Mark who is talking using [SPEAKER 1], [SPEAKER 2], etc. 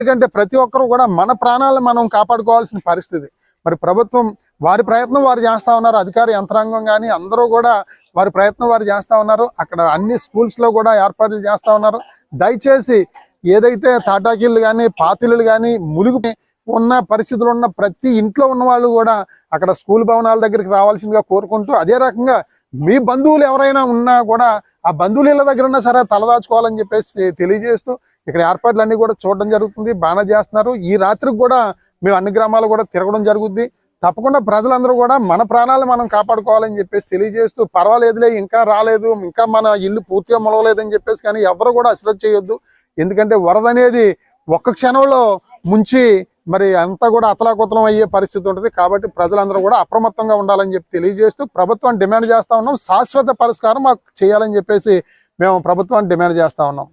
[SPEAKER 1] ఎందుకంటే ప్రతి ఒక్కరు కూడా మన ప్రాణాలను మనం కాపాడుకోవాల్సిన పరిస్థితి. మరి ప్రభుత్వం వారి ప్రయత్నం వారు చేస్తా ఉన్నారు అధికార యంత్రాంగం కానీ అందరూ కూడా వారి ప్రయత్నం వారు చేస్తా ఉన్నారు. అక్కడ అన్ని స్కూల్స్లో కూడా ఏర్పాట్లు చేస్తూ ఉన్నారు. దయచేసి ఏదైతే తాటాకిళ్ళు కానీ పాతిళ్ళు కానీ ములుగు ఉన్న పరిస్థితులు ఉన్న ప్రతి ఇంట్లో ఉన్న వాళ్ళు కూడా అక్కడ స్కూల్ భవనాల దగ్గరికి రావాల్సిందిగా కోరుకుంటూ అదే రకంగా మీ బంధువులు ఎవరైనా ఉన్నా కూడా ఆ బంధువుల ఇళ్ళ దగ్గర ఉన్నా సరే తలదాచుకోవాలని చెప్పేసి తెలియజేస్తూ ఇక్కడ ఏర్పాట్లన్నీ కూడా చూడడం జరుగుతుంది. బాగా చేస్తున్నారు. ఈ రాత్రికి కూడా మేము అన్ని గ్రామాలు కూడా తిరగడం జరుగుద్ది. తప్పకుండా ప్రజలందరూ కూడా మన ప్రాణాలు మనం కాపాడుకోవాలని చెప్పేసి తెలియజేస్తూ పర్వాలేదులే ఇంకా రాలేదు ఇంకా మన ఇల్లు పూర్తిగా మొలవలేదని చెప్పేసి కానీ ఎవరు కూడా అశ్రద్ధ చేయొద్దు. ఎందుకంటే వరద అనేది ఒక్క క్షణంలో ముంచి మరి అంతా కూడా అతలాకుతలం అయ్యే పరిస్థితి ఉంటుంది. కాబట్టి ప్రజలందరూ కూడా అప్రమత్తంగా ఉండాలని చెప్పి తెలియజేస్తూ ప్రభుత్వం డిమాండ్ చేస్తూ ఉన్నాం. శాశ్వత పరిష్కారం మాకు చేయాలని చెప్పేసి మేము ప్రభుత్వాన్ని డిమాండ్ చేస్తా ఉన్నాం.